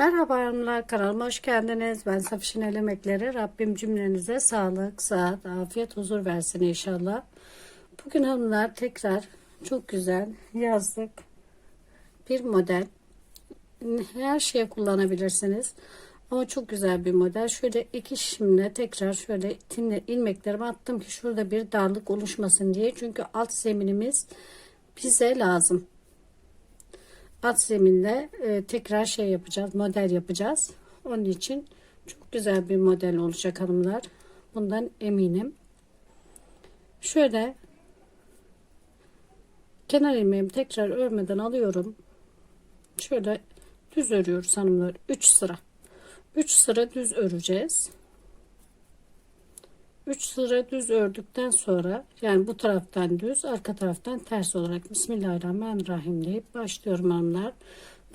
Merhaba hanımlar kanalıma hoş geldiniz. Ben Safişin El Emekleri. Rabbim cümlenize sağlık, sıhhat, afiyet, huzur versin inşallah. Bugün hanımlar tekrar çok güzel yazlık bir model. Her şeye kullanabilirsiniz. Ama çok güzel bir model. Şöyle iki şişimle tekrar şöyle itinle, ilmeklerimi attım ki şurada bir darlık oluşmasın diye. Çünkü alt zeminimiz bize lazım alt zeminde e, tekrar şey yapacağız model yapacağız. Onun için çok güzel bir model olacak hanımlar. Bundan eminim. Şöyle kenar ilmeğimi tekrar örmeden alıyorum. Şöyle düz örüyoruz hanımlar 3 sıra. 3 sıra düz öreceğiz 3 sıra düz ördükten sonra yani bu taraftan düz arka taraftan ters olarak Bismillahirrahmanirrahim deyip başlıyorum hanımlar.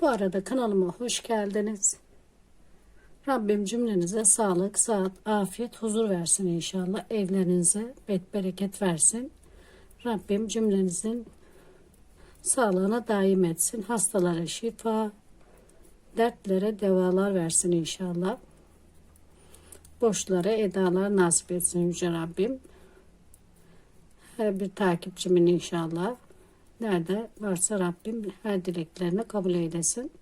Bu arada kanalıma hoş geldiniz. Rabbim cümlenize sağlık, saat, afiyet, huzur versin inşallah. Evlerinize bet bereket versin. Rabbim cümlenizin sağlığına daim etsin. Hastalara şifa, dertlere devalar versin inşallah boşlara edalar nasip etsin Yüce Rabbim. Her bir takipçimin inşallah nerede varsa Rabbim her dileklerini kabul eylesin.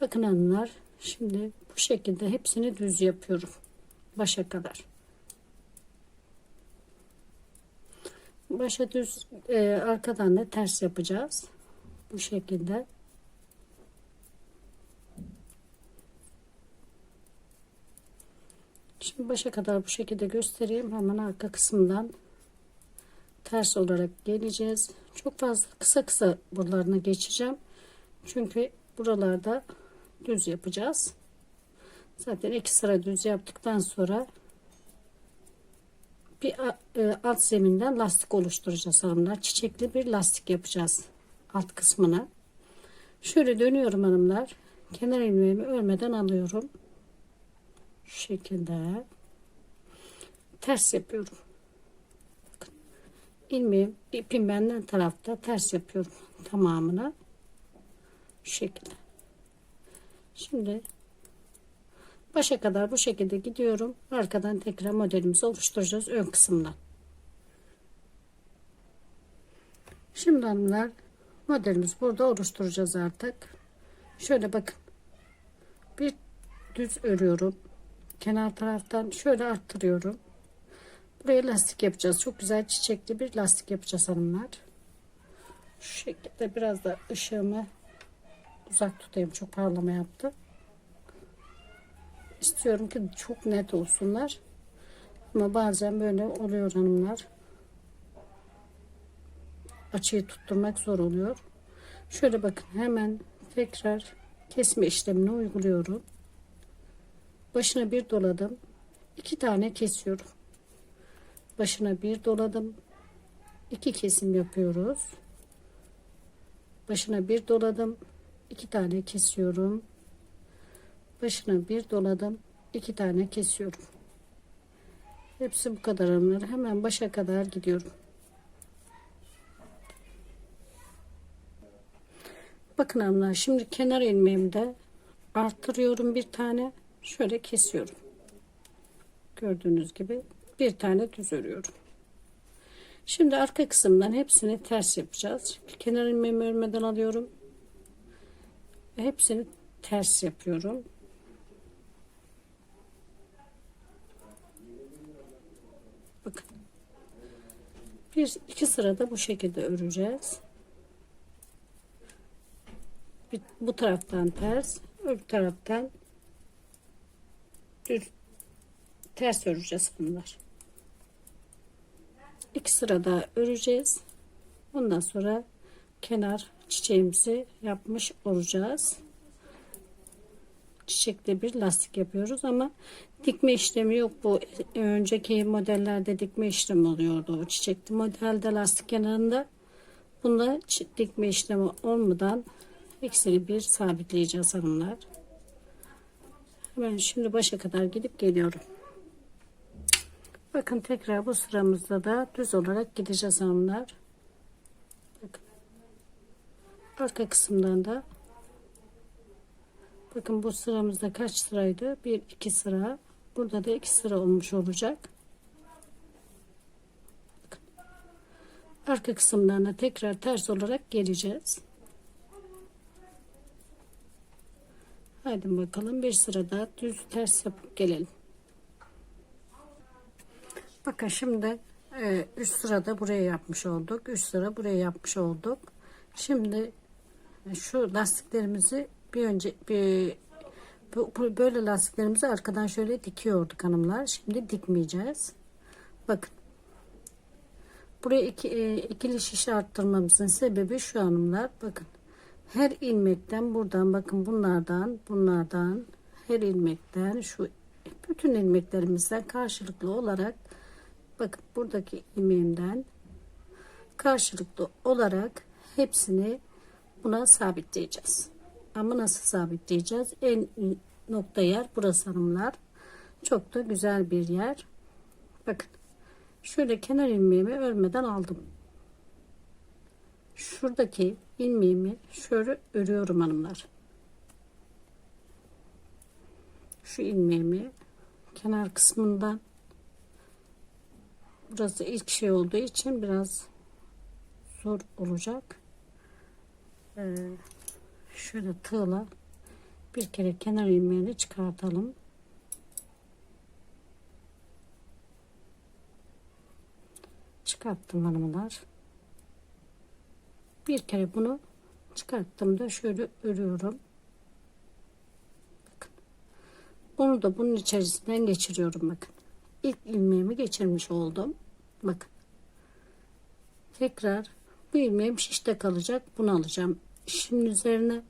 Bakın hanımlar şimdi bu şekilde hepsini düz yapıyorum. Başa kadar. Başa düz e, arkadan da ters yapacağız. Bu şekilde. Şimdi başa kadar bu şekilde göstereyim. Hemen arka kısımdan ters olarak geleceğiz. Çok fazla kısa kısa buralarını geçeceğim. Çünkü buralarda düz yapacağız. Zaten iki sıra düz yaptıktan sonra bir e, alt zeminden lastik oluşturacağız hanımlar. Çiçekli bir lastik yapacağız alt kısmına. Şöyle dönüyorum hanımlar. Kenar ilmeğimi örmeden alıyorum. Şu şekilde ters yapıyorum. Bakın. ilmeğim ipim benden tarafta ters yapıyorum tamamına. Şu şekilde. Şimdi başa kadar bu şekilde gidiyorum. Arkadan tekrar modelimizi oluşturacağız ön kısımdan. Şimdi hanımlar modelimiz burada oluşturacağız artık. Şöyle bakın. Bir düz örüyorum kenar taraftan şöyle arttırıyorum. Buraya lastik yapacağız. Çok güzel çiçekli bir lastik yapacağız hanımlar. Şu şekilde biraz da ışığımı uzak tutayım. Çok parlama yaptı. İstiyorum ki çok net olsunlar. Ama bazen böyle oluyor hanımlar. Açıyı tutturmak zor oluyor. Şöyle bakın hemen tekrar kesme işlemini uyguluyorum başına bir doladım iki tane kesiyorum başına bir doladım. İki kesim yapıyoruz. Başına bir doladım. İki tane kesiyorum. Başına bir doladım. İki tane kesiyorum. Hepsi bu kadar hanımlar hemen başa kadar gidiyorum. Bakın hanımlar şimdi kenar ilmeğimde arttırıyorum bir tane şöyle kesiyorum. Gördüğünüz gibi bir tane düz örüyorum. Şimdi arka kısımdan hepsini ters yapacağız. Kenar ilmeğimi örmeden alıyorum. Ve hepsini ters yapıyorum. Bakın. Bir iki sırada bu şekilde öreceğiz. Bir, bu taraftan ters, öbür taraftan düz ters öreceğiz bunlar. İki sırada öreceğiz. Ondan sonra kenar çiçeğimizi yapmış olacağız. Çiçekli bir lastik yapıyoruz ama dikme işlemi yok. Bu önceki modellerde dikme işlemi oluyordu. O çiçekli modelde lastik kenarında bunda dikme işlemi olmadan ikisini bir sabitleyeceğiz hanımlar. Ben şimdi başa kadar gidip geliyorum. Bakın tekrar bu sıramızda da düz olarak gideceğiz hanımlar. Bakın. Arka kısımdan da Bakın bu sıramızda kaç sıraydı? Bir iki sıra. Burada da iki sıra olmuş olacak. Bakın. Arka kısımlarına tekrar ters olarak geleceğiz. Haydi bakalım bir sırada düz ters yapıp gelelim. Bakın şimdi e, üst sırada buraya yapmış olduk. Üst sıra buraya yapmış olduk. Şimdi e, şu lastiklerimizi bir önce bir böyle lastiklerimizi arkadan şöyle dikiyorduk hanımlar. Şimdi dikmeyeceğiz. Bakın. Buraya iki, e, ikili şişe arttırmamızın sebebi şu hanımlar. Bakın. Her ilmekten buradan bakın bunlardan bunlardan her ilmekten şu bütün ilmeklerimizden karşılıklı olarak bakın buradaki ilmeğimden karşılıklı olarak hepsini buna sabitleyeceğiz. Ama nasıl sabitleyeceğiz? En nokta yer burası hanımlar. Çok da güzel bir yer. Bakın. Şöyle kenar ilmeğimi örmeden aldım. Şuradaki ilmeğimi şöyle örüyorum hanımlar. Şu ilmeğimi kenar kısmından burası ilk şey olduğu için biraz zor olacak. Ee, şöyle tığla bir kere kenar ilmeğini çıkartalım. Çıkarttım hanımlar. Bir kere bunu çıkarttım da şöyle örüyorum. Bunu da bunun içerisinden geçiriyorum bakın. İlk ilmeğimi geçirmiş oldum. Bakın. Tekrar bu ilmeğim şişte kalacak. Bunu alacağım. Şimdi üzerine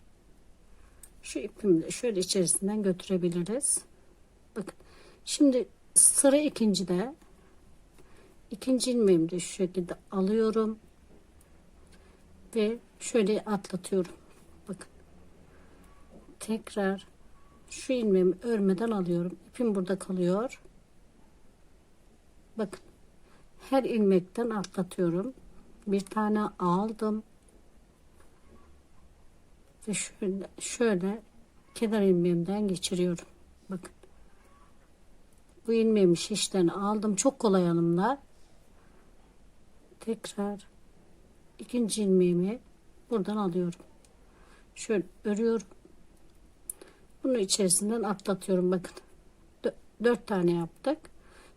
şu ipimi de şöyle içerisinden götürebiliriz. Bakın. Şimdi sıra ikincide ikinci ilmeğimi de şu şekilde alıyorum ve şöyle atlatıyorum. Bakın. Tekrar şu ilmeğimi örmeden alıyorum. İpim burada kalıyor. Bakın. Her ilmekten atlatıyorum. Bir tane aldım. Ve şöyle, şöyle kenar ilmeğimden geçiriyorum. Bakın. Bu ilmeğimi şişten aldım. Çok kolay hanımlar. Tekrar ikinci ilmeğimi buradan alıyorum. Şöyle örüyorum. Bunu içerisinden atlatıyorum. Bakın. Dö- Dört tane yaptık.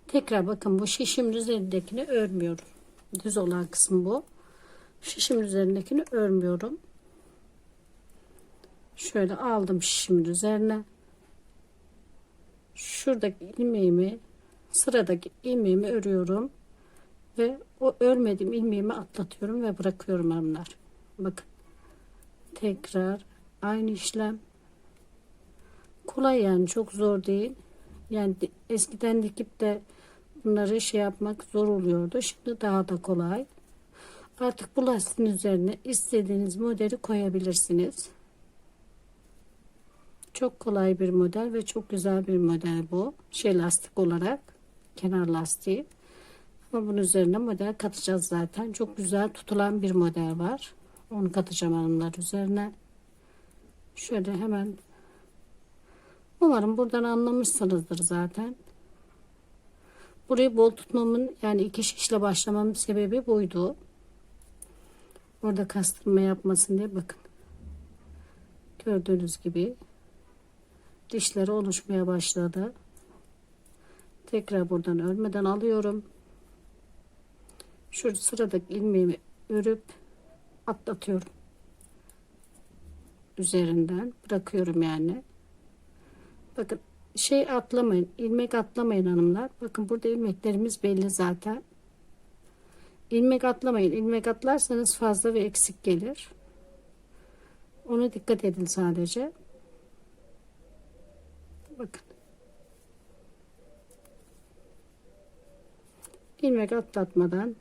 Tekrar bakın bu şişimin üzerindekini örmüyorum. Düz olan kısım bu. Şişimin üzerindekini örmüyorum. Şöyle aldım şişimin üzerine. Şuradaki ilmeğimi sıradaki ilmeğimi örüyorum ve o örmediğim ilmeğimi atlatıyorum ve bırakıyorum hanımlar. Bakın. Tekrar aynı işlem. Kolay yani çok zor değil. Yani eskiden dikip de bunları şey yapmak zor oluyordu. Şimdi daha da kolay. Artık bu lastiğin üzerine istediğiniz modeli koyabilirsiniz. Çok kolay bir model ve çok güzel bir model bu. Şey lastik olarak kenar lastiği. Ama bunun üzerine model katacağız zaten. Çok güzel tutulan bir model var. Onu katacağım hanımlar üzerine. Şöyle hemen umarım buradan anlamışsınızdır zaten. Burayı bol tutmamın yani iki şişle başlamamın sebebi buydu. Orada kastırma yapmasın diye bakın. Gördüğünüz gibi dişleri oluşmaya başladı. Tekrar buradan örmeden alıyorum. Şu sıradaki ilmeğimi örüp atlatıyorum. Üzerinden bırakıyorum yani. Bakın şey atlamayın. ilmek atlamayın hanımlar. Bakın burada ilmeklerimiz belli zaten. İlmek atlamayın. İlmek atlarsanız fazla ve eksik gelir. Ona dikkat edin sadece. Bakın. ilmek atlatmadan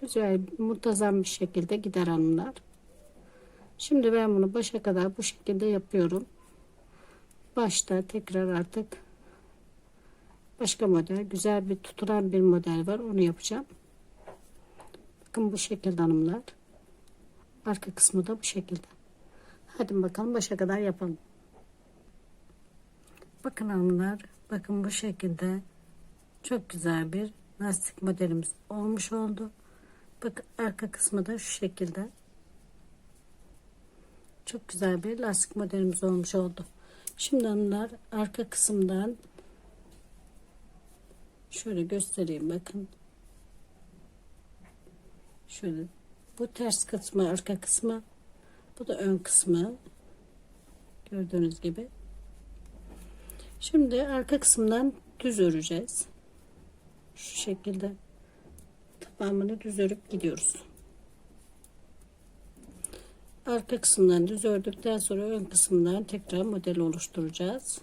güzel muntazam bir şekilde gider hanımlar. Şimdi ben bunu başa kadar bu şekilde yapıyorum. Başta tekrar artık başka model güzel bir tutulan bir model var onu yapacağım. Bakın bu şekilde hanımlar. Arka kısmı da bu şekilde. Hadi bakalım başa kadar yapalım. Bakın hanımlar, bakın bu şekilde çok güzel bir lastik modelimiz olmuş oldu. Bakın arka kısmı da şu şekilde. Çok güzel bir lastik modelimiz olmuş oldu. Şimdi hanımlar arka kısımdan şöyle göstereyim bakın. Şöyle bu ters kısmı arka kısmı bu da ön kısmı gördüğünüz gibi. Şimdi arka kısımdan düz öreceğiz. Şu şekilde tamamını düz örüp gidiyoruz. Arka kısımdan düz ördükten sonra ön kısımdan tekrar model oluşturacağız.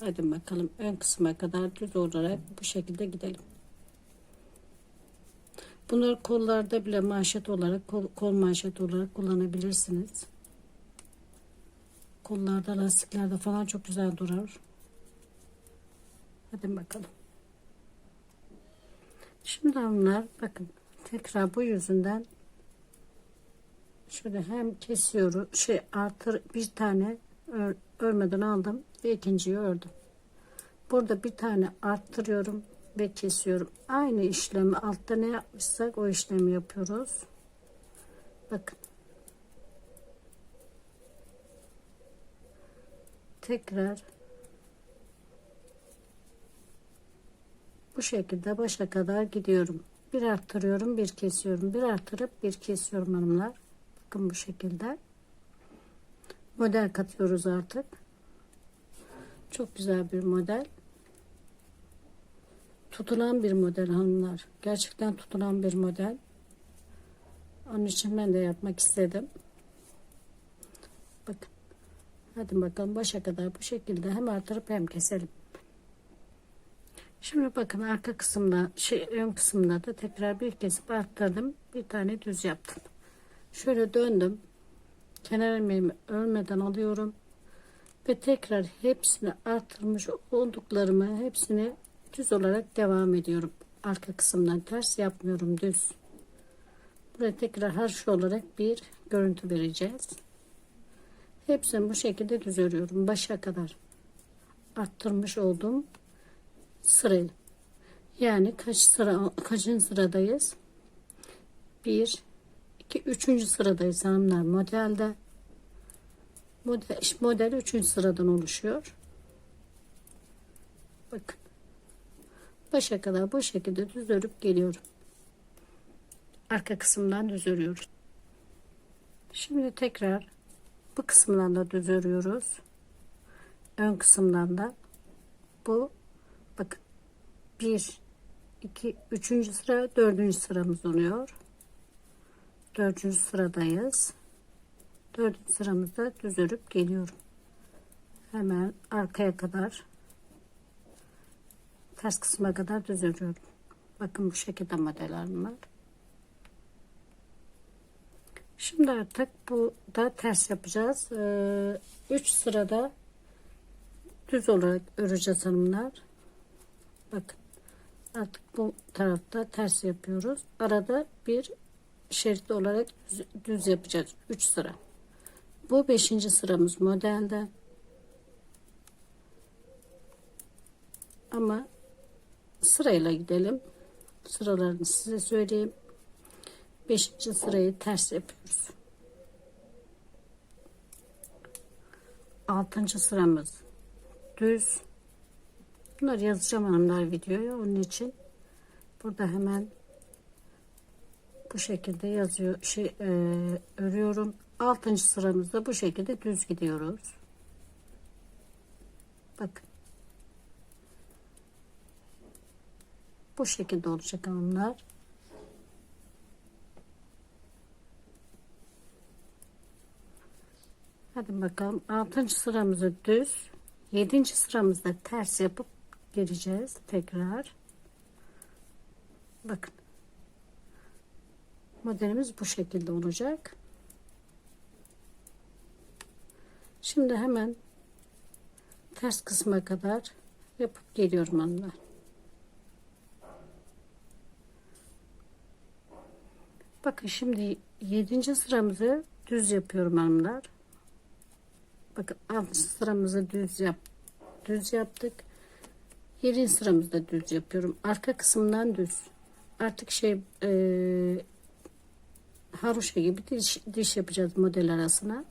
Hadi bakalım ön kısma kadar düz olarak bu şekilde gidelim. Bunları kollarda bile manşet olarak kol, kol manşet olarak kullanabilirsiniz. Kollarda lastiklerde falan çok güzel durar. Hadi bakalım. Şimdi hanımlar bakın tekrar bu yüzünden şöyle hem kesiyorum şey artır bir tane ör, örmeden aldım ve ikinciyi ördüm. Burada bir tane arttırıyorum ve kesiyorum. Aynı işlemi altta ne yapmışsak o işlemi yapıyoruz. Bakın. Tekrar bu şekilde başa kadar gidiyorum. Bir arttırıyorum, bir kesiyorum. Bir arttırıp bir kesiyorum hanımlar. Bakın bu şekilde. Model katıyoruz artık. Çok güzel bir model. Tutulan bir model hanımlar. Gerçekten tutulan bir model. Onun için ben de yapmak istedim. Bakın. Hadi bakalım başa kadar bu şekilde hem artırıp hem keselim. Şimdi bakın arka kısımda şey ön kısımda da tekrar bir kesip arttırdım. Bir tane düz yaptım. Şöyle döndüm. Kenar ilmeğimi örmeden alıyorum. Ve tekrar hepsini arttırmış olduklarımı hepsini düz olarak devam ediyorum. Arka kısımdan ters yapmıyorum düz. Buraya tekrar harf olarak bir görüntü vereceğiz. Hepsini bu şekilde düz örüyorum. Başa kadar arttırmış olduğum sırayı. Yani kaç sıra kaçıncı sıradayız? 1 2 3. sıradayız hanımlar modelde. Model model 3. sıradan oluşuyor. Bakın. Başa kadar bu şekilde düz örüp geliyorum. Arka kısımdan düz örüyoruz. Şimdi tekrar bu kısımdan da düz örüyoruz. Ön kısımdan da bu bakın 1 2 3. sıra 4. sıramız oluyor. 4. sıradayız. 4. sıramızda düz örüp geliyorum. Hemen arkaya kadar ters kısma kadar düz örüyorum. Bakın bu şekilde modeller var. Şimdi artık bu da ters yapacağız. 3 ee, sırada düz olarak öreceğiz hanımlar. Bakın artık bu tarafta ters yapıyoruz. Arada bir şeritli olarak düz, yapacağız. 3 sıra. Bu 5. sıramız modelde. Ama sırayla gidelim. Sıralarını size söyleyeyim. 5. sırayı ters yapıyoruz. 6. sıramız düz. Bunları yazacağım hanımlar videoya. Onun için burada hemen bu şekilde yazıyor şey e, örüyorum. 6. sıramızda bu şekilde düz gidiyoruz. Bakın. Bu şekilde olacak hanımlar. Hadi bakalım. 6. sıramızı düz. 7. sıramızda ters yapıp geleceğiz. Tekrar. Bakın. Modelimiz bu şekilde olacak. Şimdi hemen ters kısma kadar yapıp geliyorum hanımlar. Bakın şimdi 7. sıramızı düz yapıyorum hanımlar. Bakın 6. sıramızı düz yap düz yaptık. Yedinci sıramızda düz yapıyorum. Arka kısımdan düz. Artık şey haroşa gibi diş, diş yapacağız model arasına.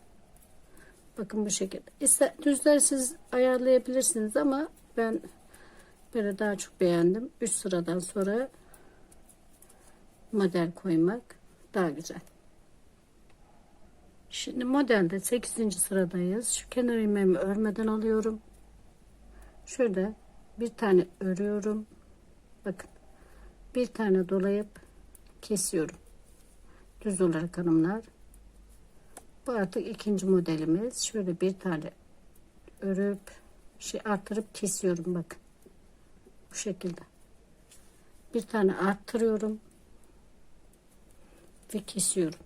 Bakın bu şekilde. İster, düzler siz ayarlayabilirsiniz ama ben böyle daha çok beğendim. 3 sıradan sonra model koymak daha güzel. Şimdi modelde 8. sıradayız. Şu kenar ilmeğimi örmeden alıyorum. Şöyle bir tane örüyorum. Bakın. Bir tane dolayıp kesiyorum. Düz olarak hanımlar. Bu artık ikinci modelimiz. Şöyle bir tane örüp şey arttırıp kesiyorum bakın. Bu şekilde. Bir tane arttırıyorum ve kesiyorum.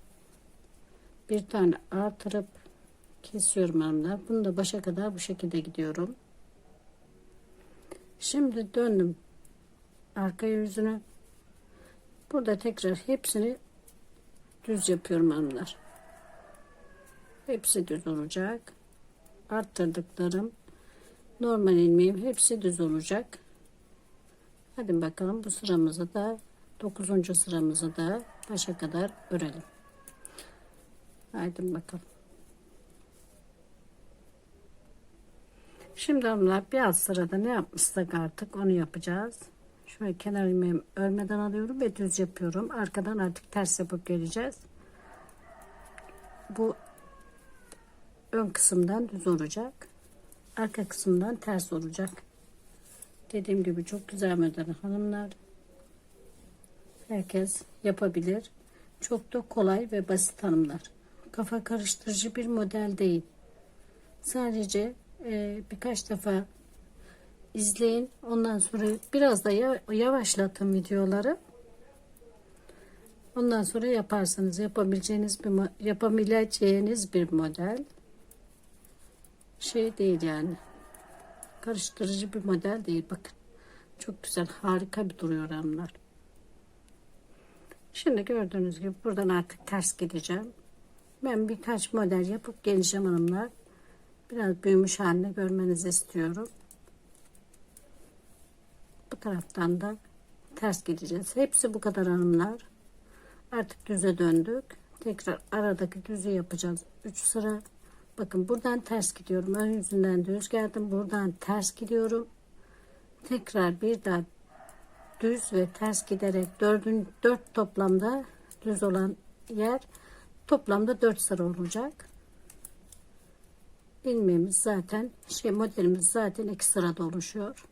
Bir tane artırıp kesiyorum hanımlar. Bunu da başa kadar bu şekilde gidiyorum. Şimdi döndüm arka yüzüne. Burada tekrar hepsini düz yapıyorum hanımlar. Hepsi düz olacak. Arttırdıklarım normal ilmeğim hepsi düz olacak. Hadi bakalım bu sıramızı da 9. sıramızı da başa kadar örelim. Haydi bakalım. Şimdi hanımlar bir alt sırada ne yapmışsak artık onu yapacağız. Şöyle kenar ilmeğimi örmeden alıyorum ve düz yapıyorum. Arkadan artık ters yapıp geleceğiz. Bu ön kısımdan düz olacak. Arka kısımdan ters olacak. Dediğim gibi çok güzel model hanımlar. Herkes yapabilir. Çok da kolay ve basit hanımlar. Kafa karıştırıcı bir model değil. Sadece e, birkaç defa izleyin. Ondan sonra biraz da yavaşlatın videoları. Ondan sonra yaparsanız yapabileceğiniz bir yapabileceğiniz bir model. Şey değil yani. Karıştırıcı bir model değil. Bakın. Çok güzel, harika bir duruyor hanımlar. Şimdi gördüğünüz gibi buradan artık ters gideceğim. Ben birkaç model yapıp geleceğim hanımlar. Biraz büyümüş halini görmenizi istiyorum. Bu taraftan da ters gideceğiz. Hepsi bu kadar hanımlar. Artık düze döndük. Tekrar aradaki düzü yapacağız. 3 sıra. Bakın buradan ters gidiyorum. Ön yüzünden düz geldim. Buradan ters gidiyorum. Tekrar bir daha düz ve ters giderek dördün, dört toplamda düz olan yer toplamda dört sıra olacak. ilmeğimiz zaten şey modelimiz zaten iki sırada oluşuyor.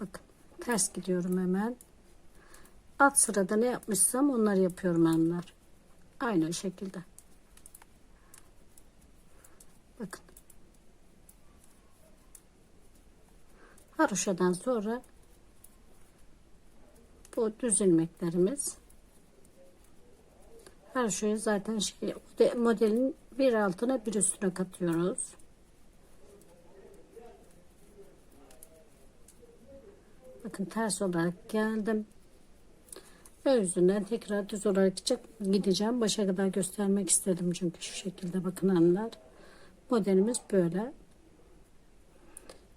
Bakın ters gidiyorum hemen. Alt sırada ne yapmışsam onları yapıyorum hanımlar. Aynı şekilde. Bakın. Haroşadan sonra bu düz ilmeklerimiz haroşayı zaten şey modelin bir altına bir üstüne katıyoruz. Bakın ters olarak geldim. Ve tekrar düz olarak gideceğim. Başa kadar göstermek istedim çünkü şu şekilde bakın hanımlar. Modelimiz böyle.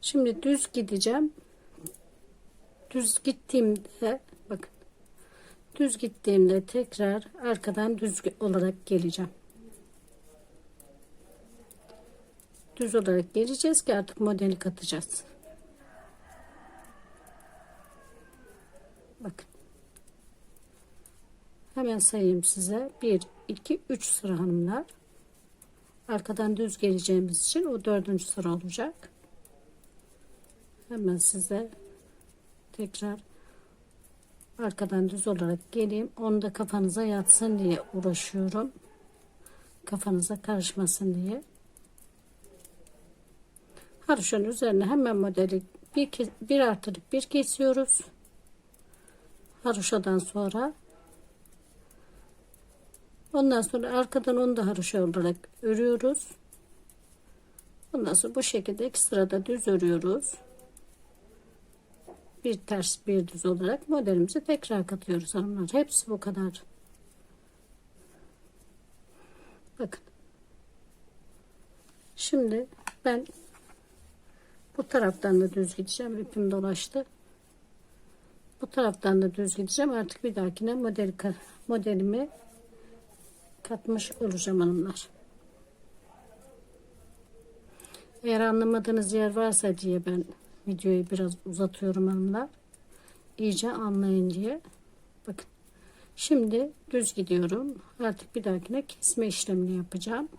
Şimdi düz gideceğim. Düz gittiğimde bakın. Düz gittiğimde tekrar arkadan düz olarak geleceğim. Düz olarak geleceğiz ki artık modeli katacağız. Bakın. Hemen sayayım size. 1, 2, 3 sıra hanımlar. Arkadan düz geleceğimiz için o dördüncü sıra olacak. Hemen size tekrar arkadan düz olarak geleyim. Onu da kafanıza yatsın diye uğraşıyorum. Kafanıza karışmasın diye. Haroşanın üzerine hemen modeli bir, bir artırıp bir kesiyoruz. Haroşadan sonra ondan sonra arkadan onu da haroşa olarak örüyoruz. Ondan sonra bu şekilde iki sırada düz örüyoruz bir ters bir düz olarak modelimizi tekrar katıyoruz hanımlar. Hepsi bu kadar. Bakın. Şimdi ben bu taraftan da düz gideceğim. İpim dolaştı. Bu taraftan da düz gideceğim. Artık bir dahakine model modelimi katmış olacağım hanımlar. Eğer anlamadığınız yer varsa diye ben videoyu biraz uzatıyorum hanımlar. İyice anlayın diye. Bakın. Şimdi düz gidiyorum. Artık bir dahakine kesme işlemini yapacağım.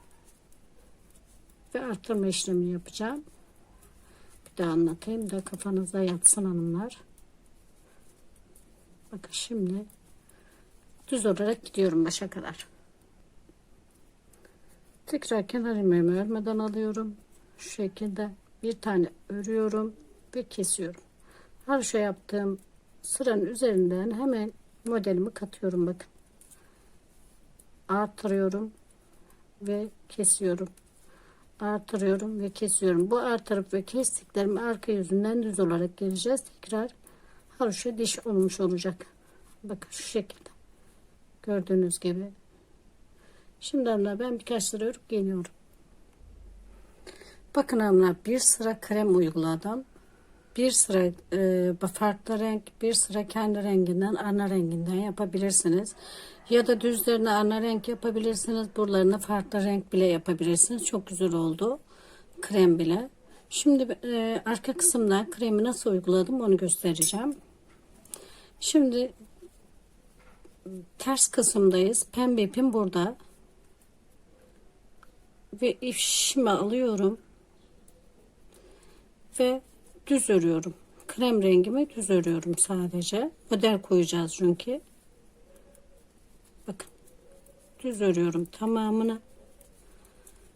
Ve arttırma işlemini yapacağım. Bir daha anlatayım da kafanıza yatsın hanımlar. Bakın şimdi düz olarak gidiyorum başa kadar. Tekrar kenar ilmeğimi örmeden alıyorum. Şu şekilde bir tane örüyorum ve kesiyorum. Her şey yaptığım sıranın üzerinden hemen modelimi katıyorum bakın. Artırıyorum ve kesiyorum. Artırıyorum ve kesiyorum. Bu artırıp ve kestiklerimi arka yüzünden düz olarak geleceğiz. Tekrar haroşa diş olmuş olacak. Bakın şu şekilde. Gördüğünüz gibi. Şimdi hanımlar ben birkaç sıra örüp geliyorum. Bakın hanımlar bir sıra krem uyguladım. Bir sıra e, farklı renk, bir sıra kendi renginden, ana renginden yapabilirsiniz. Ya da düzlerine ana renk yapabilirsiniz. Buralarına farklı renk bile yapabilirsiniz. Çok güzel oldu. Krem bile. Şimdi e, arka kısımda kremi nasıl uyguladım onu göstereceğim. Şimdi ters kısımdayız. Pembe ipim burada. Ve işimi alıyorum. Ve düz örüyorum. Krem rengimi düz örüyorum sadece. Model koyacağız çünkü. Bakın. Düz örüyorum tamamını.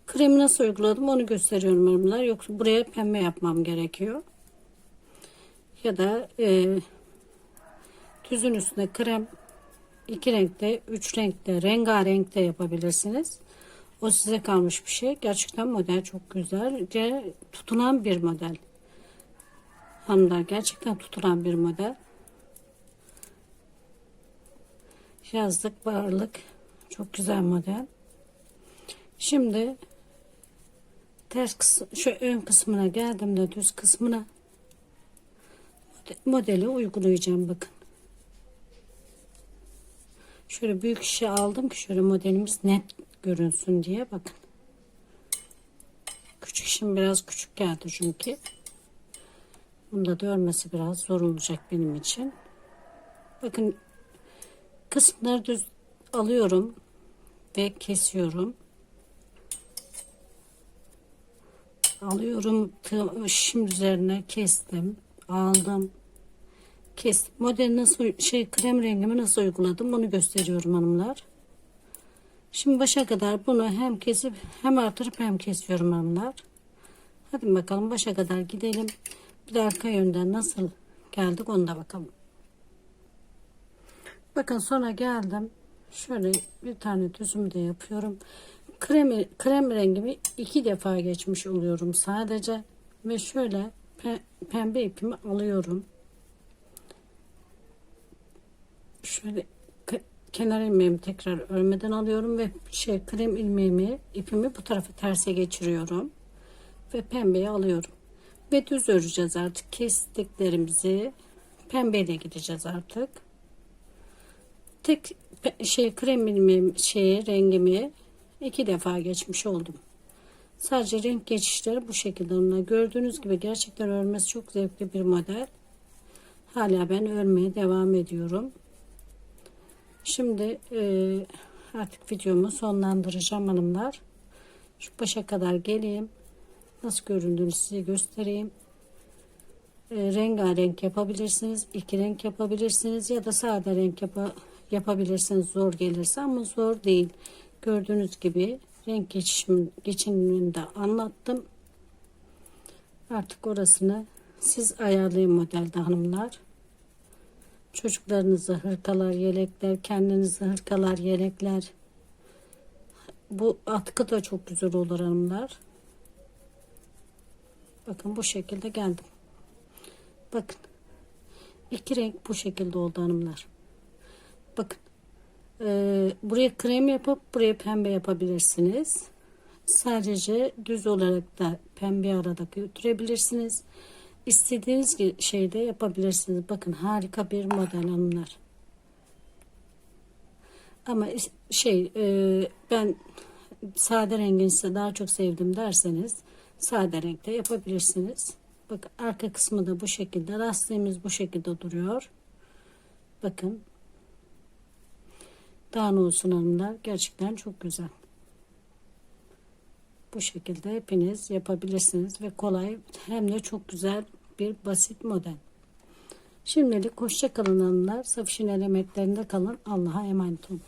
Kremi nasıl uyguladım onu gösteriyorum hanımlar. Yoksa buraya pembe yapmam gerekiyor. Ya da e, düzün üstüne krem iki renkte, üç renkte, rengarenk de yapabilirsiniz. O size kalmış bir şey. Gerçekten model çok güzel. Tutulan bir model. Hanımlar gerçekten tutulan bir model. Yazlık, bağırlık. Çok güzel model. Şimdi ters kısım, şu ön kısmına geldim de düz kısmına modeli uygulayacağım bakın. Şöyle büyük şişe aldım ki şöyle modelimiz net görünsün diye bakın. Küçük işim biraz küçük geldi çünkü. Bunda da örmesi biraz zor olacak benim için. Bakın kısımları düz alıyorum ve kesiyorum. Alıyorum şimdi üzerine kestim. Aldım. Kes. Model nasıl şey krem rengimi nasıl uyguladım onu gösteriyorum hanımlar. Şimdi başa kadar bunu hem kesip hem artırıp hem kesiyorum hanımlar. Hadi bakalım başa kadar gidelim. Bir de arka yönden nasıl geldik onu da bakalım. Bakın sonra geldim. Şöyle bir tane düzüm de yapıyorum. Krem, krem rengimi iki defa geçmiş oluyorum sadece. Ve şöyle pe, pembe ipimi alıyorum. Şöyle kenar ilmeğimi tekrar örmeden alıyorum ve şey krem ilmeğimi ipimi bu tarafa terse geçiriyorum ve pembeyi alıyorum. Ve düz öreceğiz artık. Kestiklerimizi pembeyle gideceğiz artık. Tek şey krem ilmeğim şeye rengimi iki defa geçmiş oldum. Sadece renk geçişleri bu şekilde gördüğünüz gibi gerçekten örmesi çok zevkli bir model. Hala ben örmeye devam ediyorum Şimdi e, artık videomu sonlandıracağım hanımlar. Şu başa kadar geleyim. Nasıl göründüğünü size göstereyim. E, rengarenk yapabilirsiniz. iki renk yapabilirsiniz. Ya da sade renk yap yapabilirsiniz zor gelirse ama zor değil. Gördüğünüz gibi renk geçişim, geçimini de anlattım. Artık orasını siz ayarlayın modelde hanımlar. Çocuklarınızı hırkalar, yelekler, kendinizi hırkalar, yelekler. Bu atkı da çok güzel olur hanımlar. Bakın bu şekilde geldim. Bakın. iki renk bu şekilde oldu hanımlar. Bakın. Ee, buraya krem yapıp buraya pembe yapabilirsiniz. Sadece düz olarak da pembe arada götürebilirsiniz. İstediğiniz şeyde yapabilirsiniz. Bakın harika bir model hanımlar. Ama şey e, ben sade rengini daha çok sevdim derseniz sade renkte yapabilirsiniz. Bakın arka kısmı da bu şekilde. Lastiğimiz bu şekilde duruyor. Bakın. Daha ne olsun hanımlar. Gerçekten çok güzel. Bu şekilde hepiniz yapabilirsiniz ve kolay hem de çok güzel bir basit model. Şimdilik hoşça kalın hanımlar. Safişin elementlerinde kalın. Allah'a emanet olun.